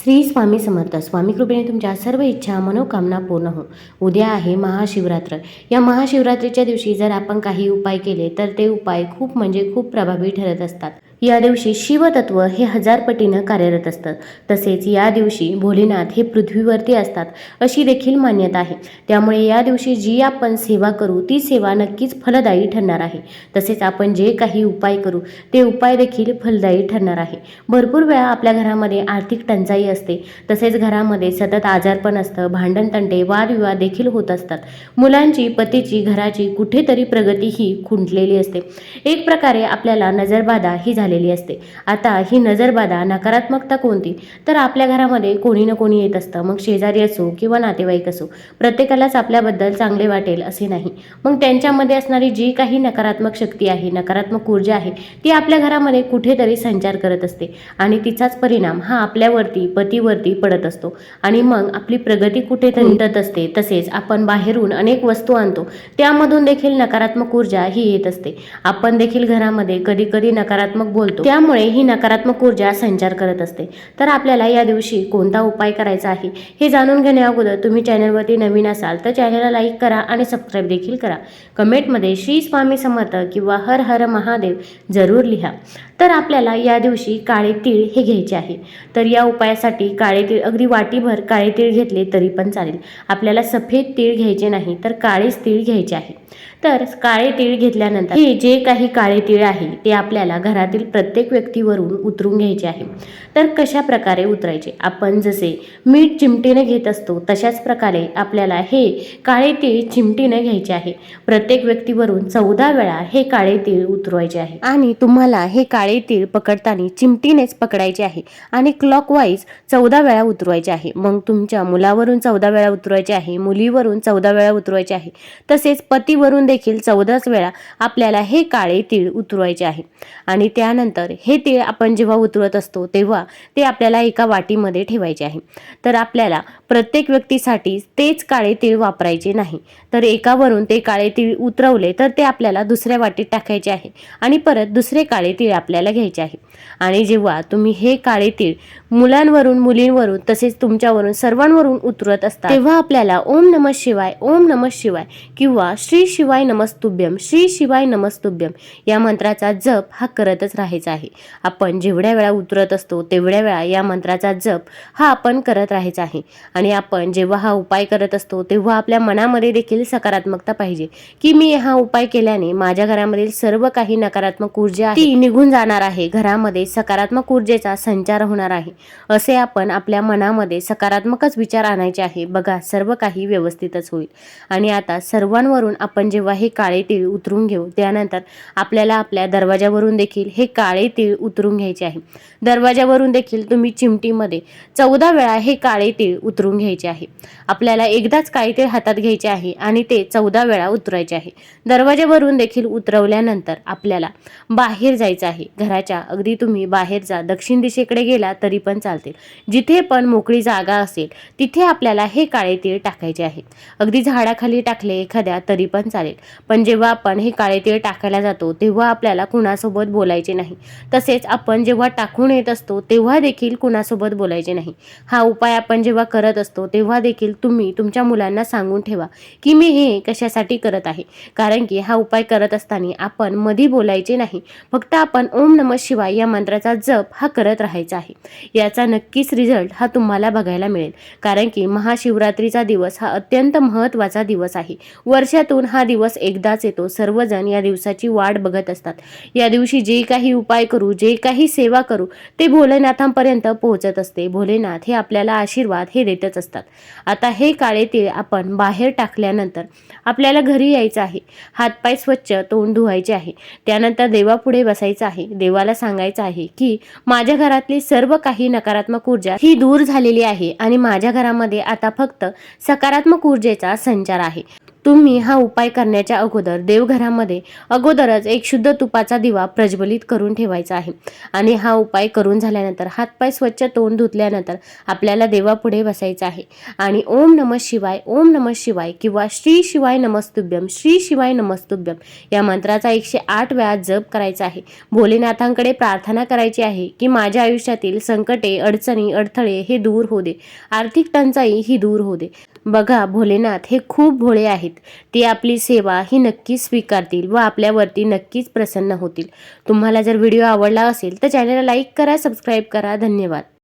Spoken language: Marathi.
श्री स्वामी समर्थ. स्वामी कृपेने तुमच्या सर्व इच्छा मनोकामना पूर्ण हो. उद्या आहे महाशिवरात्र. या महाशिवरात्रीच्या दिवशी जर आपण काही उपाय केले तर ते उपाय खूप म्हणजे खूप प्रभावी ठरत असतात. या दिवशी शिवतत्व हे हजार पटीनं कार्यरत असतं. तसेच या दिवशी भोलेनाथ हे पृथ्वीवरती असतात अशी देखील मान्यता आहे. त्यामुळे या दिवशी जी आपण सेवा करू ती सेवा नक्कीच फलदायी ठरणार आहे. तसेच आपण जे काही उपाय करू ते उपाय देखील फलदायी ठरणार आहे. भरपूर वेळा आपल्या घरामध्ये आर्थिक टंचाई असते. तसेच घरामध्ये सतत आजारपण असतं. भांडण तंटे वादविवाद देखील होत असतात. मुलांची पतीची घराची कुठेतरी प्रगती ही खुंटलेली असते. एक प्रकारे आपल्याला नजरबाधा ही झालेली असते. आता ही नजरबाधा नकारात्मकता कोणती? तर आपल्या घरामध्ये कोणी ना कोणी येत असतं. मग शेजारी असो किंवा नातेवाईक असो. प्रत्येकालाच आपल्याबद्दल चांगले वाटेल असे नाही. मग त्यांच्यामध्ये असणारी जी काही नकारात्मक शक्ती आहे नकारात्मक ऊर्जा आहे ती आपल्या घरामध्ये कुठेतरी संचार करत असते. आणि तिचाच परिणाम हा आपल्यावरती पतीवरती पडत असतो. आणि मग आपली प्रगती कुठेतरी उंटत असते. तसेच आपण बाहेरून अनेक वस्तू आणतो. त्यामधून देखील नकारात्मक ऊर्जा ही येत असते. आपण देखील घरामध्ये कधी कधी नकारात्मक बोलतो. त्यामुळे ही नकारात्मक ऊर्जा संचार करत असते. तर आपल्याला या दिवशी कोणता उपाय करायचा आहे हे जाणून घेण्या अगोदर तुम्ही चॅनलवरती नवीन असाल तर चॅनलला लाईक करा आणि सबस्क्राईब देखील करा. कमेंटमध्ये श्री स्वामी समर्थ किंवा हर हर महादेव जरूर लिहा. तर आपल्याला या दिवशी काळे तीळ हे घ्यायचे आहे. तर या उपायासाठी काळे तीळ अगदी वाटीभर काळे तीळ घेतले तरी पण चालेल. आपल्याला सफेद तीळ घ्यायचे नाही तर काळेच तीळ घ्यायचे आहे. तर काळे तीळ घेतल्यानंतर हे जे काही काळे तीळ आहे ते आपल्याला घरातील प्रत्येक व्यक्तीवरून उतरून घ्यायचे आहे. तर कशा प्रकारे उतरायचे? आपण जसे मीठ चिमटीने घेत असतो तशाच प्रकारे आपल्याला हे काळे तीळ चिमटीने घ्यायचे आहे. प्रत्येक व्यक्तीवरून चौदा वेळा हे काळे तीळ उतरवायचे आहे. आणि तुम्हाला हे काळे तीळ पकडताना चिमटीनेच पकडायचे आहे आणि क्लॉकवाईज चौदा वेळा उतरवायचे आहे. मग तुमच्या मुलावरून चौदा वेळा उतरवायचे आहे मुलीवरून चौदा वेळा उतरवायचे आहे. तसेच पतीवरून देखील चौदाच वेळा आपल्याला हे काळे तीळ उतरवायचे आहे. आणि त्यानंतर हे तीळ आपण जेव्हा उतरवत असतो तेव्हा ते आपल्याला एका वाटीमध्ये ठेवायचे आहे. तर आपल्याला प्रत्येक व्यक्तीसाठी तेच काळे तीळ वापरायचे नाही. तर एकावरून ते काळे तीळ उतरवले तर ते आपल्याला दुसऱ्या वाटीत टाकायचे आहे. आणि परत दुसरे काळे तीळ आपल्याला घ्यायचे आहे. आणि जेव्हा तुम्ही हे काळे तीळ मुलांवरून मुलींवरून तसेच तुमच्यावरून सर्वांवरून उतरत असता तेव्हा आपल्याला ओम नम शिवाय ओम नम शिवाय किंवा श्री शिवाय नमस्तुभ्यम श्री शिवाय नमस्तुभ्यम या मंत्राचा जप हा करतच राहायचा आहे. आपण जेवढ्या वेळा उतरत असतो तेवढ्या वेळा या मंत्राचा जप हा आपण करत राहायचा आहे. आणि आपण जेव्हा हा उपाय करत असतो तेव्हा आपल्या मनामध्ये देखील सकारात्मकता पाहिजे. की मी हा उपाय केल्याने माझ्या घरामधील सर्व काही नकारात्मक ऊर्जा ती निघून जाणार आहे. घरामध्ये सकारात्मक ऊर्जेचा संचार होणार आहे. असे आपण आपल्या मनामध्ये सकारात्मकच विचार आणायचे आहे. बघा सर्व काही व्यवस्थितच होईल. आणि आता सर्वांवरून आपण जेव्हा हे काळे तीळ उतरून घेऊ त्यानंतर आपल्याला आपल्या दरवाजावरून देखील हे काळे तीळ उतरून घ्यायचे आहे. दरवाजावरून देखील तुम्ही चिमटीमध्ये चौदा वेळा हे काळे तीळ उतरून घ्यायचे आहे. आपल्याला एकदाच काळे तीळ हातात घ्यायचे आहे आणि ते चौदा वेळा उतरायचे आहे. दरवाजावरून देखील उतरवल्यानंतर आपल्याला बाहेर जायचं आहे. घराच्या अगदी तुम्ही बाहेर जा दक्षिण दिशेकडे गेला तरी पण चालतील. जिथे पण मोकळी जागा असेल तिथे आपल्याला हे काळे तीळ टाकायचे आहे अगदी झाडाखाली टाकले एखाद्या तरी पण चालेल. पण जेव्हा आपण हे काळे तीळ टाकायला जातो तेव्हा आपल्याला कुणासोबत बोलायचे नाही. तसेच आपण जेव्हा टाकून येत असतो तेव्हा देखील कुणासोबत बोलायचे नाही. हा उपाय आपण जेव्हा करत असतो तेव्हा देखील तुम्ही तुमच्या मुलांना सांगून ठेवा की मी हे कशासाठी करत आहे. कारण की हा उपाय करत असताना आपण मधी बोलायचे नाही. फक्त आपण ओम नम शिवाय या मंत्राचा जप हा करत राहायचा आहे. याचा नक्कीच रिझल्ट हा तुम्हाला बघायला मिळेल. कारण की महाशिवरात्रीचा दिवस हा अत्यंत महत्त्वाचा दिवस आहे. वर्षातून हा दिवस एकदाच येतो. सर्वजण या दिवसाची वाट बघत असतात. या दिवशी जे काही उपाय करू जे काही सेवा करू ते भोलेनाथांपर्यंत पोहोचत असते. भोलेनाथ हे आपल्याला आशीर्वाद हे देतच असतात. आता हे काळे तीळ आपण बाहेर टाकल्यानंतर आपल्याला घरी यायचं आहे. हातपाय स्वच्छ तोंड धुवायचे आहे. त्यानंतर देवापुढे बसायचं आहे. देवाला सांगायचं आहे की माझ्या घरातली सर्व काही नकारात्मक ऊर्जा ही दूर झालेली आहे आणि माझ्या घरामध्ये आता फक्त सकारात्मक ऊर्जेचा संचार आहे. तुम्ही हा उपाय करण्याच्या अगोदर देवघरामध्ये अगोदरच एक शुद्ध तुपाचा दिवा प्रज्वलित करून ठेवायचा आहे. आणि हा उपाय करून झाल्यानंतर हातपाय स्वच्छ तोंड धुतल्यानंतर आपल्याला देवापुढे बसायचं आहे. आणि ओम नम शिवाय ओम नम शिवाय किंवा श्री शिवाय नमस्तुभ्यम श्री शिवाय नमस्तुभ्यम या मंत्राचा एकशे आठ वेळा जप करायचा आहे. भोलेनाथांकडे प्रार्थना करायची आहे की माझ्या आयुष्यातील संकटे अडचणी अडथळे हे दूर हो दे. आर्थिक टंचाई ही दूर हो दे. बघा भोलेनाथ हे खूप भोळे आहेत. ते आपली सेवा ही नक्कीच स्वीकारतील व आपल्यावरती नक्कीच प्रसन्न होतील. तुम्हाला जर व्हिडिओ आवडला असेल तर चॅनलला लाईक करा सबस्क्राईब करा. धन्यवाद.